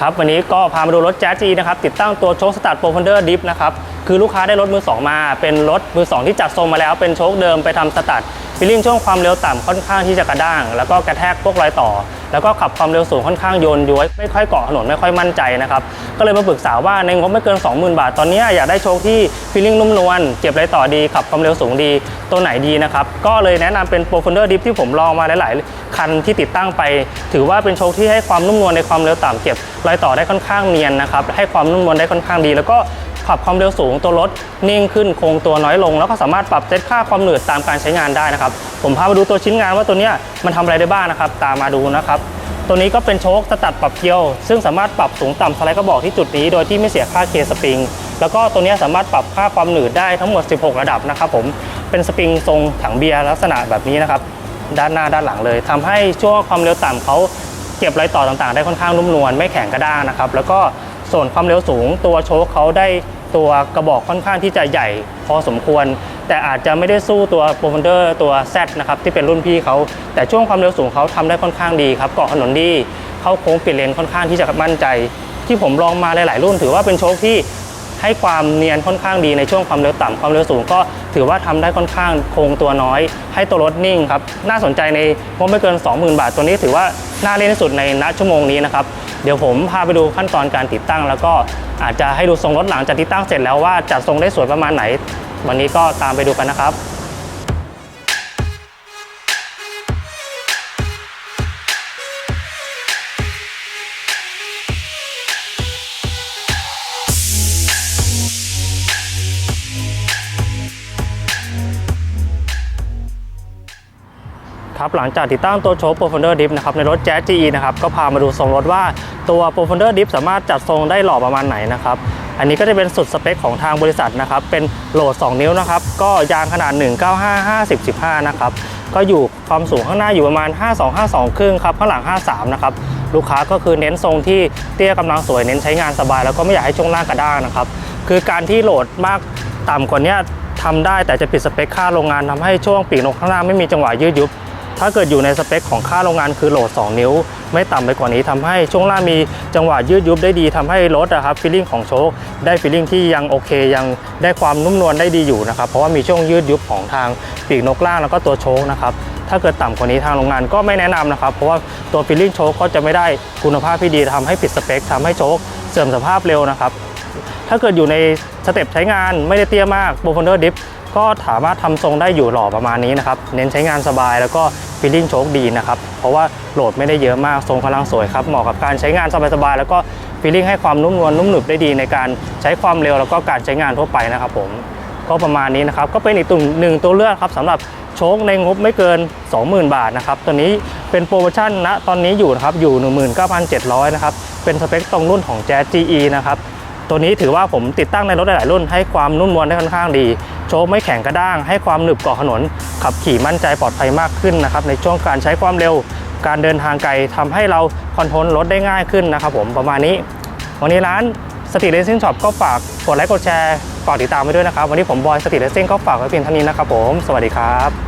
ครับวันนี้ก็พามาดูรถแจ๊สจีนะครับติดตั้งตัวโชคสตาร์ทโปรฟันเดอร์ดิฟนะครับ คือลูกค้าได้รถมือ2มา เป็นรถมือ2ที่จัดทรงมาแล้ว เป็นโชคเดิมไปทำสตาร์ทฟีลลิ่งช่วงความเร็วต่ำค่อนข้างที่จะกระด้าง แล้วก็กระแทกพวกรอยต่อ แล้วก็ขับความเร็วสูงค่อนข้างโยนย้วยไม่ค่อยเกาะถนนไม่ค่อยมั่นใจนะครับ ก็เลยมาปรึกษาว่าในงบไม่เกิน 20,000 บาท ตอนนี้อยากได้โชคที่ฟีลลิ่งนุ่มนวลเก็บรอยต่อดี ขับความเร็วสูงดีตัวไหนดีนะครับ ก็เลยแนะนำเป็นโปรฟันเดอร์ดิฟที่ผมลองมาหลาย ๆ คันที่ติดตั้งไป ถือว่าเป็นโชคที่ให้ความนุ่มนวลในความเร็วต่ำเก็บรอยต่อได้ค่อนข้างเนียนนะครับให้ความนุ่มนวลได้ค่อนข้างดี แล้วก็ ขับความเร็วสูงตัวรถนิ่งขึ้นคงตัวน้อยลง แล้วก็สามารถปรับเซตค่าความหนืดตามการใช้งานได้นะครับ ผมพามาดูตัวชิ้นงานว่าตัวเนี้ยมันทำอะไรได้บ้างนะครับ ตามมาดูนะครับตัวนี้ก็เป็นโชคสตัดปรับเกียว ซึ่งสามารถปรับสูงต่ำสไลด์กระบอกที่จุดนี้โดยที่ไม่เสียค่าเคสปริง แล้วก็ตัวนี้สามารถปรับค่าความหนืดได้ทั้งหมด 16 ระดับนะครับผมเป็นสปริงทรงถังเบียร์ลักษณะแบบนี้นะครับด้านหน้าด้านหลังเลยทำให้ช่วงความเร็วต่ำเขาเก็บรอยต่อต่างๆ ได้ค่อนข้างนุ่มนวลไม่แข็งกระด้างนะครับแล้วก็ ส่วนความเร็วสูง ตัวโชคเขาได้ตัวกระบอกค่อนข้างที่จะใหญ่พอสมควร แต่อาจจะไม่ได้สู้ตัวโปรฟันเดอร์ตัว Z นะครับที่เป็นรุ่นพี่เขาแต่ช่วงความเร็วสูงเขาทำได้ค่อนข้างดีครับเกาะถนนดีเข้าโค้งเปลี่ยนเลนค่อนข้างที่จะมั่นใจ ที่ผมลองมาหลาย ๆ รุ่นถือว่าเป็นโชคที่ ให้ความเนียนค่อนข้างดีในช่วงความเร็วต่ำความเร็วสูงก็ถือว่าทำได้ค่อนข้างคงตัวน้อย ให้ตัวรถนิ่งครับน่าสนใจในงบไม่เกิน 20,000 บาท ตัวนี้ถือว่าน่าเล่นที่สุดในณชั่วโมงนี้นะครับเดี๋ยวผมพาไปดูขั้นตอนการติดตั้ง แล้วก็อาจจะให้ดูทรงรถหลังจากติดตั้งเสร็จแล้วว่าจัดทรงได้สวยประมาณไหน วันนี้ก็ตามไปดูกันนะครับ ครับหลังจากติดตั้งตัวโชว์ p r o f o n d e r Dip นะครับในรถ Jazz GE นะครับก็พามาดูทรงรถว่าตัว p r o f o n d e r Dip สามารถจัดทรงได้หล่อประมาณไหนนะครับอันนี้ก็จะเป็นสุดสเปคของทางบริษัทนะครับเป็นโหลด 2 นิ้วนะครับก็ยางขนาด 195 50 15นะครับก็อยู่ความสูงข้างหน้าอยู่ประมาณ 52 52 ครึ่งครับข้างหลัง 53 นะครับลูกค้าก็คือเน้นทรงที่เตี้ยกำลังสวยเน้นใช้งานสบาย แล้วก็ไม่อยากให้ช่วงล่างกระด้างนะครับคือการที่โหลดมากต่ำกว่านี้ทำได้แต่จะผิดสเปคค่าโรงงานทำให้ช่วงปีกนกข้างหน้าไม่มีจังหวะยืดยุบ ถ้าเกิดอยู่ในสเปคของค่าโรงงานคือโหลด 2 นิ้ว ไม่ต่ำไปกว่านี้ทำให้ช่วงล่างมีจังหวะยืดยุบได้ดีทำให้รถนะครับฟีลลิ่งของโชคได้ฟีลลิ่งที่ยังโอเค ยังได้ความนุ่มนวลได้ดีอยู่นะครับเพราะว่ามีช่วงยืดยุบของทางปีกนกล่างแล้วก็ตัวโชคนะครับถ้าเกิดต่ำกว่านี้ทางโรงงานก็ไม่แนะนำนะครับ เพราะว่าตัวฟีลลิ่งโชคก็จะไม่ได้คุณภาพที่ดีทำให้ผิดสเปคทำให้โชคเสื่อมสภาพเร็วนะครับ ถ้าเกิดอยู่ในสเต็ปใช้งานไม่ได้เตี้ยมากโบฟอนเดอร์ดิฟ ก็สามารถทำทรงได้อยู่หล่อประมาณนี้นะครับ เน้นใช้งานสบายแล้วก็ฟีลลิ่งโชคดีนะครับ เพราะว่าโหลดไม่ได้เยอะมากทรงกำลังสวยครับ เหมาะกับการใช้งานสบายๆแล้วก็ฟีลลิ่งให้ความนุ่มนวลนุ่มหนึบได้ดีในการใช้ความเร็วแล้วก็การใช้งานทั่วไปนะครับผมก็ประมาณนี้นะครับก็เป็นอีกตุ่มหนึ่งตัวเลือกครับสำหรับโชคในงบไม่เกิน 20,000 บาทนะครับตัวนี้เป็นโปรโมชั่นณตอนนี้อยู่นะครับอยู่ 19,700นะครับเป็นสเปคตรงรุ่นของ Jazz GE นะครับ ตัวนี้ถือว่าผมติดตั้งในรถหลายรุ่น ให้ความนุ่มนวลได้ค่อนข้างดี โชคไม่แข็งกระด้าง ให้ความหนึบเกาะถนน ขับขี่มั่นใจปลอดภัยมากขึ้นนะครับในช่วงการใช้ความเร็ว การเดินทางไกลทำให้เราคอนโทรลรถได้ง่ายขึ้นนะครับผมประมาณนี้ วันนี้ร้านสตรีทเลสซิ่งช็อปก็ฝากกดไลค์กดแชร์ฝากติดตามไว้ด้วยนะครับ วันนี้ผมบอยสตรีทเลสซิ่งก็ฝากไว้เพียงเท่านี้นะครับผม สวัสดีครับ